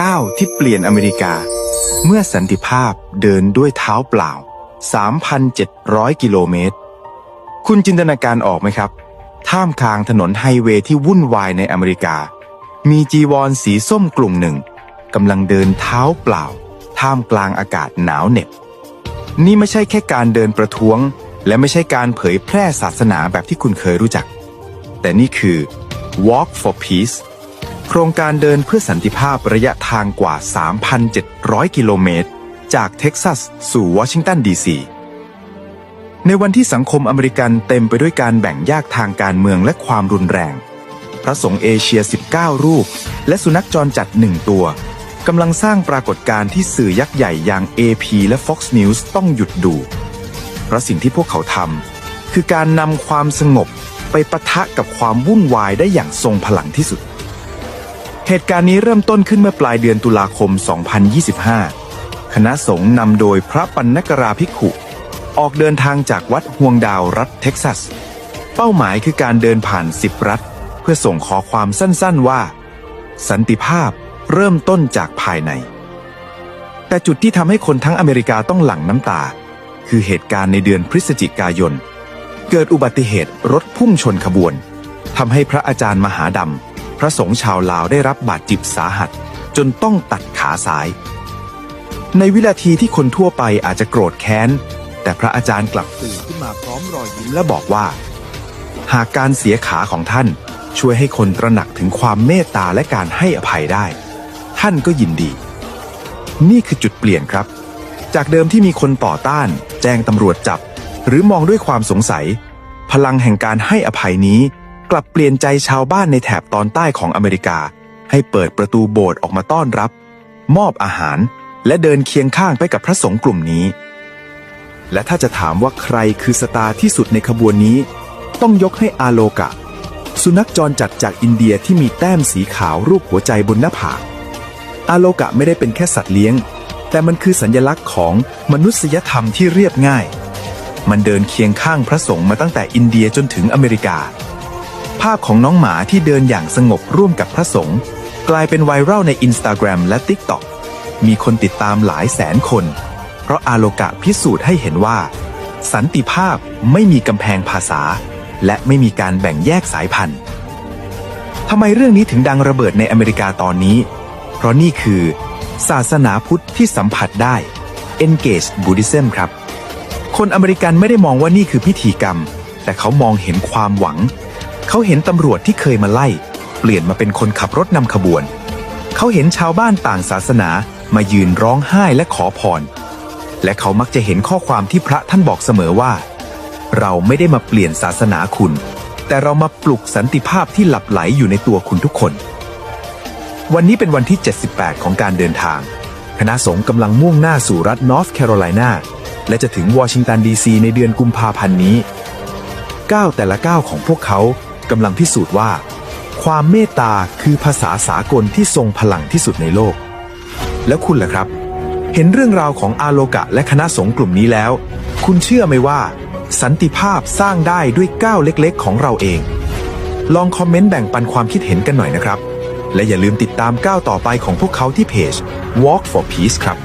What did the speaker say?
ก้าวที่เปลี่ยนอเมริกา เมื่อสันติภาพเดินด้วยเท้าเปล่า 3,700 กิโลเมตร คุณจินตนาการออกไหมครับ ท่ามกลางถนนไฮเวย์ที่วุ่นวายในอเมริกา มีจีวรสีส้มกลุ่มหนึ่งกำลังเดินเท้าเปล่า ท่ามกลางอากาศหนาวเหน็บ นี่ไม่ใช่แค่การเดินประท้วง และไม่ใช่การเผยแพร่ศาสนาแบบที่คุณเคยรู้จัก แต่นี่คือ Walk for Peace โครงการเดินเพื่อสันติภาพระยะทางกว่า 3,700 กิโลเมตร จากเท็กซัสสู่วอชิงตันดีซีในวันที่สังคมอเมริกันเต็มไปด้วยการแบ่งแยกทางการเมืองและความรุนแรง พระสงฆ์เอเชีย 19 รูป และสุนัขจรจัดหนึ่งตัวกำลังสร้างปรากฏการณ์ที่สื่อยักษ์ใหญ่อย่าง AP และ Fox News ต้องหยุดดู เพราะสิ่งที่พวกเขาทำคือการนำความสงบไปปะทะกับความวุ่นวายได้อย่างทรงพลังที่สุด เหตุการณ์นี้เริ่มต้นขึ้นเมื่อปลายเดือนตุลาคม 2025 คณะสงฆ์นำโดยพระปัณณกราภิกขุ ออกเดินทางจากวัดห่วงดาวรัฐเท็กซัส เป้าหมายคือการเดินผ่านสิบรัฐ เพื่อส่งขอความสั้นๆว่า สันติภาพเริ่มต้นจากภายใน แต่จุดที่ทำให้คนทั้งอเมริกาต้องหลั่งน้ำตา คือเหตุการณ์ในเดือนพฤศจิกายน เกิดอุบัติเหตุรถพุ่งชนขบวนทำให้พระอาจารย์มหาดำ พระสงฆ์ชาวลาวได้รับบาดเจ็บสาหัส จนต้องตัดขาซ้าย ในวินาทีที่คนทั่วไปอาจจะโกรธแค้น แต่พระอาจารย์กลับตื่นขึ้นมาพร้อมรอยยิ้มและบอกว่า หากการเสียขาของท่านช่วยให้คนตระหนักถึงความเมตตาและการให้อภัยได้ ท่านก็ยินดี นี่คือจุดเปลี่ยนครับ จากเดิมที่มีคนต่อต้าน แจ้งตำรวจจับ หรือมองด้วยความสงสัย พลังแห่งการให้อภัยนี้ กลับเปลี่ยนใจชาวบ้านในแถบตอนใต้ของอเมริกา ให้เปิดประตูโบสถ์ออกมาต้อนรับ มอบอาหารและเดินเคียงข้างไปกับพระสงฆ์กลุ่มนี้ และถ้าจะถามว่าใครคือสตาร์ที่สุดในขบวนนี้ ต้องยกให้อาโลกะ สุนัขจรจัดจากอินเดียที่มีแต้มสีขาวรูปหัวใจบนหน้าผากอาโลกะไม่ได้เป็นแค่สัตว์เลี้ยง แต่มันคือสัญลักษณ์ของมนุษยธรรมที่เรียบง่าย มันเดินเคียงข้างพระสงฆ์มาตั้งแต่อินเดียจนถึงอเมริกาาพของน้องหมาที่เดินอย่างสงบร่วมกับพระสงฆ์กลายเป็นไวรัลในอินสตาแกรมและ TikTok มีคนติดตามหลายแสนคน เพราะอาโลกะพิสูจน์ให้เห็นว่า สันติภาพไม่มีกำแพงภาษา และไม่มีการแบ่งแยกสายพันธุ์ทำไมเรื่องนี้ถึงดังระเบิดในอเมริกาตอนนี้ เพราะนี่คือ ศาสนาพุทธที่สัมผัสได้ Engage Buddhism ครับ คนอเมริกันไม่ได้มองว่านี่คือพิธีกรรม แต่เขามองเห็นความหวัง เขาเห็นตำรวจที่เคยมาไล่ เปลี่ยนมาเป็นคนขับรถนำขบวน เขาเห็นชาวบ้านต่างศาสนามายืนร้องไห้และขอพร และเขามักจะเห็นข้อความที่พระท่านบอกเสมอว่า เราไม่ได้มาเปลี่ยนศาสนาคุณ แต่เรามาปลุกสันติภาพที่หลับไหลอยู่ในตัวคุณทุกคน วันนี้เป็นวันที่ 78 ของการเดินทาง คณะสงฆ์กำลังมุ่งหน้าสู่รัฐนอร์ทแคโรไลนาและจะถึงวอชิงตันดีซีในเดือนกุมภาพันธ์นี้ก้าวแต่ละก้าวของพวกเขา กำลังพิสูจน์ว่า ความเมตตาคือภาษาสากลที่ทรงพลังที่สุดในโลก แล้วคุณล่ะครับ เห็นเรื่องราวของอาโลกะและคณะสงฆ์กลุ่มนี้แล้ว คุณเชื่อไหมว่า สันติภาพสร้างได้ด้วยก้าวเล็กๆ ของเราเอง ลองคอมเมนต์แบ่งปันความคิดเห็นกันหน่อยนะครับ และอย่าลืมติดตามก้าวต่อไปของพวกเขาที่เพจ Walk for Peace ครับ